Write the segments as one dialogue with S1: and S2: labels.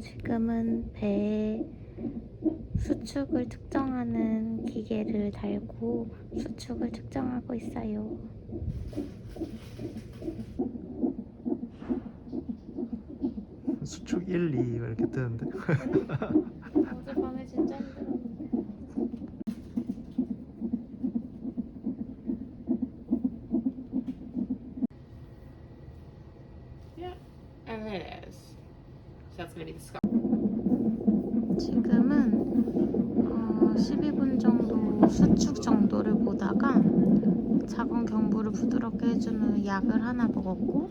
S1: 지금은 배에 수축을 측정하는 기계를 달고 수축을 측정하고 있어요.
S2: 수축 1, 2 이렇게 뜨는데
S1: 어젯밤에 진짜 힘들었는데.
S3: And there it is. So that's gonna be the scar.
S1: 지금은 어, 12분 정도 수축 보다가 자궁 경부를 부드럽게 해주는 약을 하나 먹었고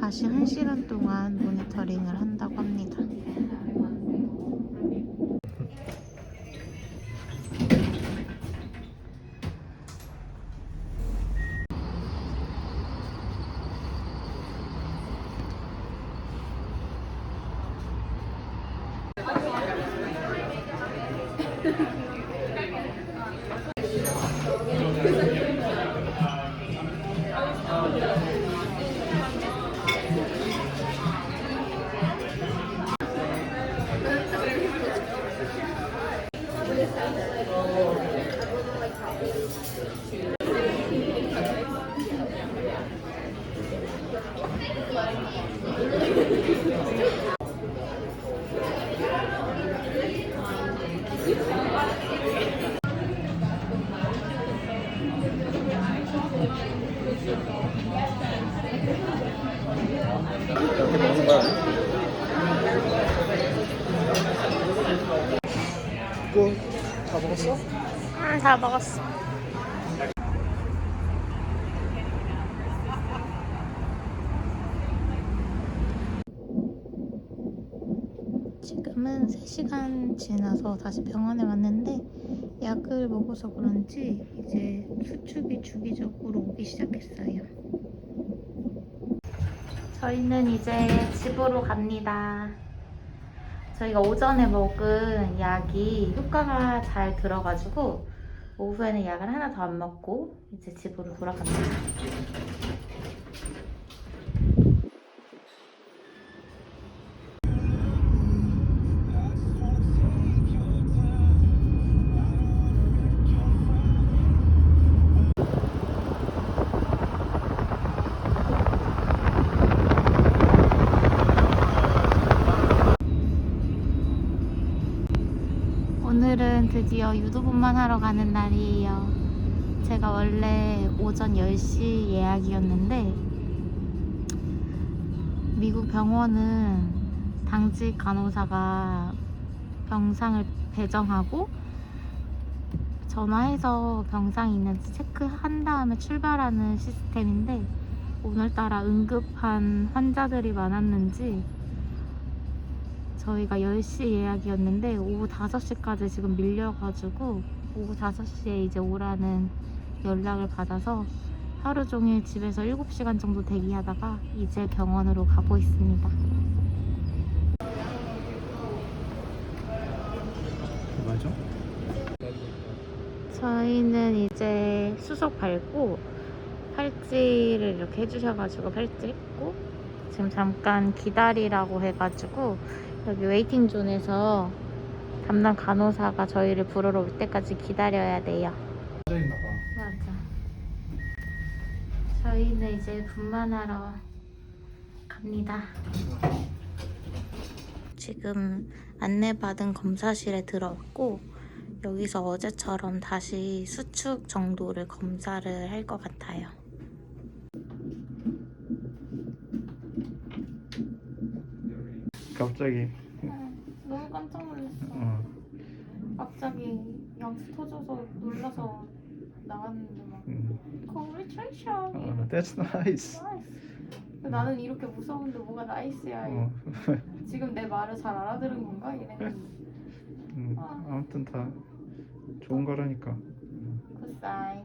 S1: 다시 1시간 동안 모니터링을 한다고 합니다.
S2: 이렇게 먹는 거야 이거 다 먹었어?
S1: 응, 다 먹었어. 지금은 3시간 지나서 다시 병원에 왔는데 약을 먹어서 그런지 이제 수축이 주기적으로 오기 시작했어요. 저희는 이제 집으로 갑니다. 저희가 오전에 먹은 약이 효과가 잘 들어가지고 오후에는 약을 하나 더 안 먹고 이제 집으로 돌아갑니다. 드디어 유도분만 하러 가는 날이에요. 제가 원래 오전 10시 예약이었는데 미국 병원은 당직 간호사가 병상을 배정하고 전화해서 병상이 있는지 체크한 다음에 출발하는 시스템인데 오늘따라 응급한 환자들이 많았는지 저희가 10시 예약이었는데 오후 5시까지 지금 밀려가지고 오후 5시에 이제 오라는 연락을 받아서 하루 종일 집에서 7시간 정도 대기하다가 이제 병원으로 가고 있습니다.
S2: 맞아?
S1: 저희는 이제 수속 밟고 팔찌를 이렇게 해주셔가지고 팔찌 했고 지금 잠깐 기다리라고 해가지고 여기 웨이팅 존에서 담당 간호사가 저희를 부르러 올 때까지 기다려야 돼요. 맞아. 저희는 이제 분만하러 갑니다. 지금 안내받은 검사실에 들어왔고 여기서 어제처럼 다시 수축 정도를 검사를 할 것 같아요.
S2: 갑자기
S1: 너무 깜짝 놀랐어.
S2: 어.
S1: 갑자기 양수 터져서 놀라서 나갔는데 막
S2: 음.
S1: Congratulations.
S2: 어, That's nice
S1: 나이스. 나는 이렇게 무서운데 뭐가 나이스야.
S2: 어.
S1: 지금 내 말을 잘 알아들은 건가? 이랬는데
S2: 음, 아무튼 다 좋은 거라니까
S1: 굿사이.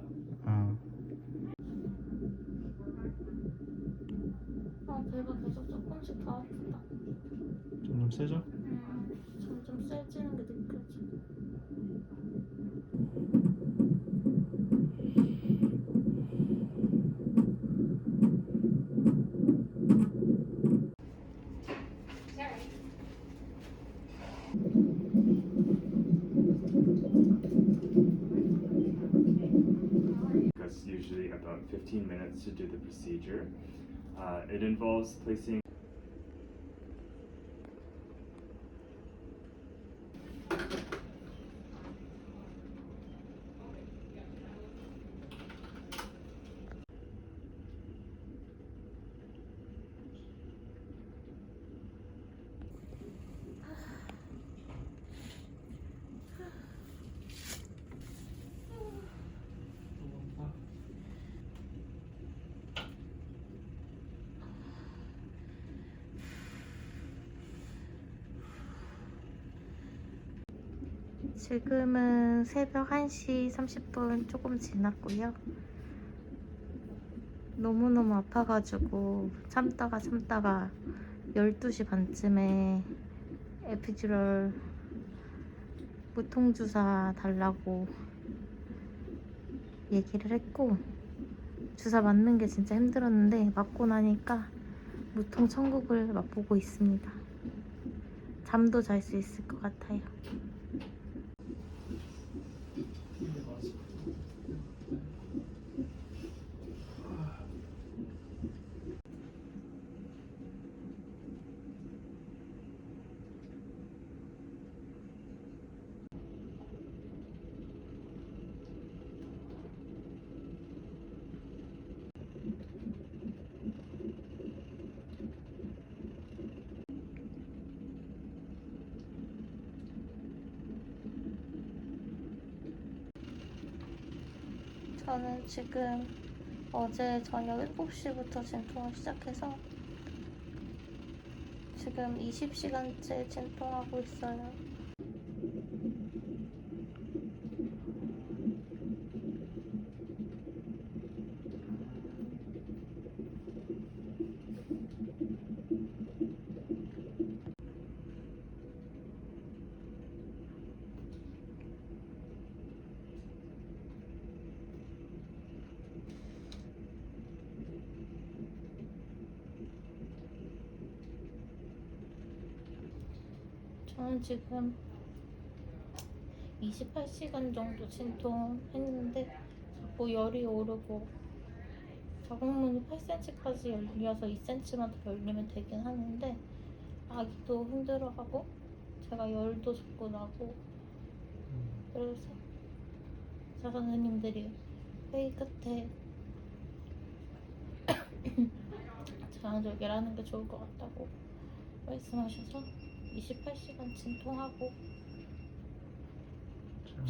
S1: 조금씩
S2: 점점 세져?
S1: 점점 세지는 게 느껴져.
S4: Usually about 15 minutes to do the procedure. Uh, it involves placing
S1: 지금은 새벽 1시 30분 조금 지났고요. 너무너무 아파가지고 참다가 참다가 12시 반쯤에 에피듀럴 무통주사 달라고 얘기를 했고 주사 맞는 게 진짜 힘들었는데 맞고 나니까 무통 천국을 맛보고 있습니다. 잠도 잘 수 있을 것 같아요. 저는 지금 어제 저녁 7시부터 진통을 시작해서 지금 20시간째 진통하고 있어요. 저는 지금 28시간 정도 진통했는데 자꾸 열이 오르고 자궁문이 8cm까지 열려서 2cm만 더 열리면 되긴 하는데 아기도 힘들어하고 제가 열도 자꾸 나고 그래서 의사 선생님들이 회의 끝에 하는 게 좋을 것 같다고 말씀하셔서 28시간 진통하고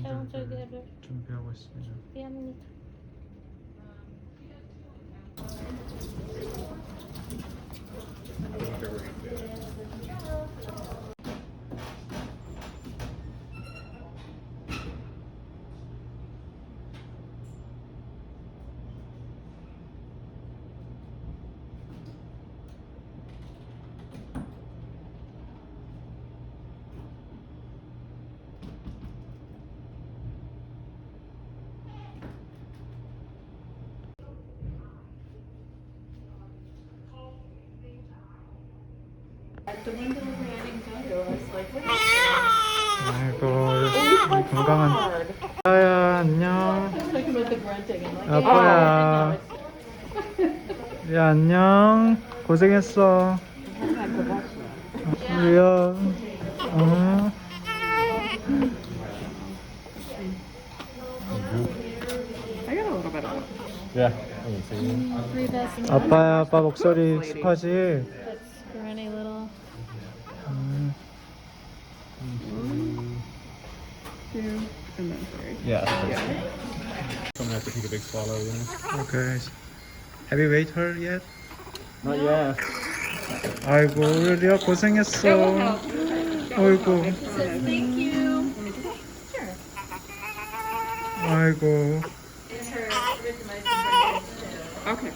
S1: 체온절개를
S2: 준비하고 있습니다.
S1: 준비합니다.
S2: 아이고 건강한 아야 안녕. 아빠야. 야 안녕. 고생했어. 우리야. 어. 아빠야 아빠 목소리 익숙하지?
S5: I'm gonna have to take a big swallow. Yeah.
S2: Okay. Have you weighed her yet?
S5: Not yet.
S2: 아이고 우리야 고생했어. 아이고. 아이고.
S6: Okay.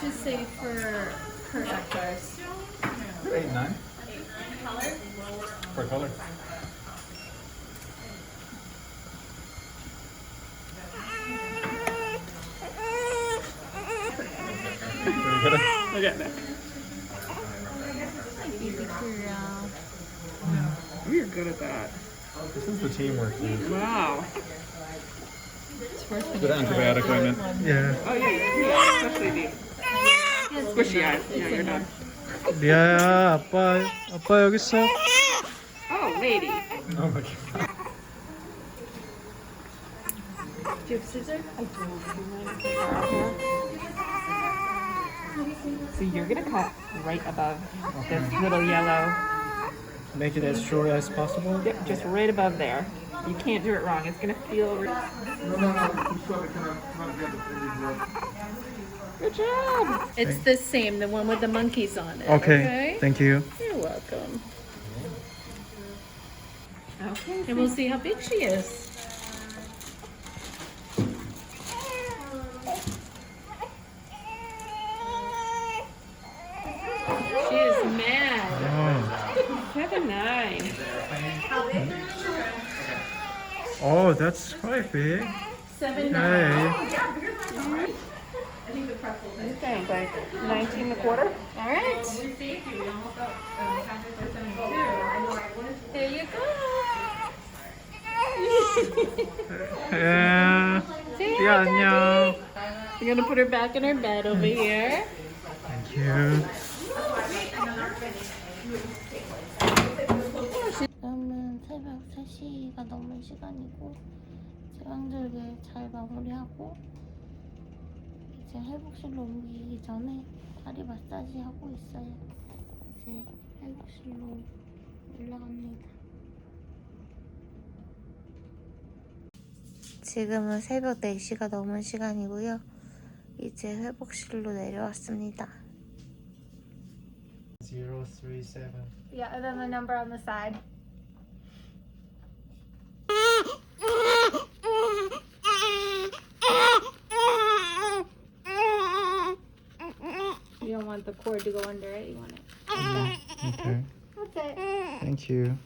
S6: Just say for her exercise.
S5: Eight, nine. For color.
S6: Okay. You're good at that.
S5: This is the teamwork, dude.
S6: Wow.
S5: Good antibiotic ointment.
S2: Yeah.
S6: Oh yeah, yeah, especially the squishy eyes. Yeah, you're done.
S2: 리아야, 아빠, 아빠 여기 있어.
S6: Oh, lady.
S5: Oh my god.
S6: Do you have scissors? So you're gonna cut right above this little yellow.
S2: Make it as short as possible.
S6: Yep, just right above there. You can't do it wrong. It's gonna feel. Re- Good job.
S1: It's the same, the one with the monkeys on it.
S2: Okay. Thank you.
S1: You're welcome.
S6: Okay.
S1: And we'll see how big she is.
S6: nine.
S2: Oh, that's quite big.
S1: Seven nine.
S2: Hey.
S6: Oh, yeah, You think like nineteen and a quarter?
S1: All right. There you go.
S2: yeah. See you, yeah,
S1: We're gonna put her back in her bed over here.
S2: Thank you.
S1: 새벽 3시가 넘은 시간이고 제왕절개 잘 마무리하고 이제 회복실로 옮기기 전에 다리 마사지 하고 있어요. 이제 회복실로 올라갑니다. 지금은 새벽 4시가 넘은 시간이고요. 이제 회복실로 내려왔습니다.
S2: 037.
S1: Yeah, and then the number on the side. Cord to go under it, you want it.
S2: Okay.
S1: That's it.
S2: Thank you.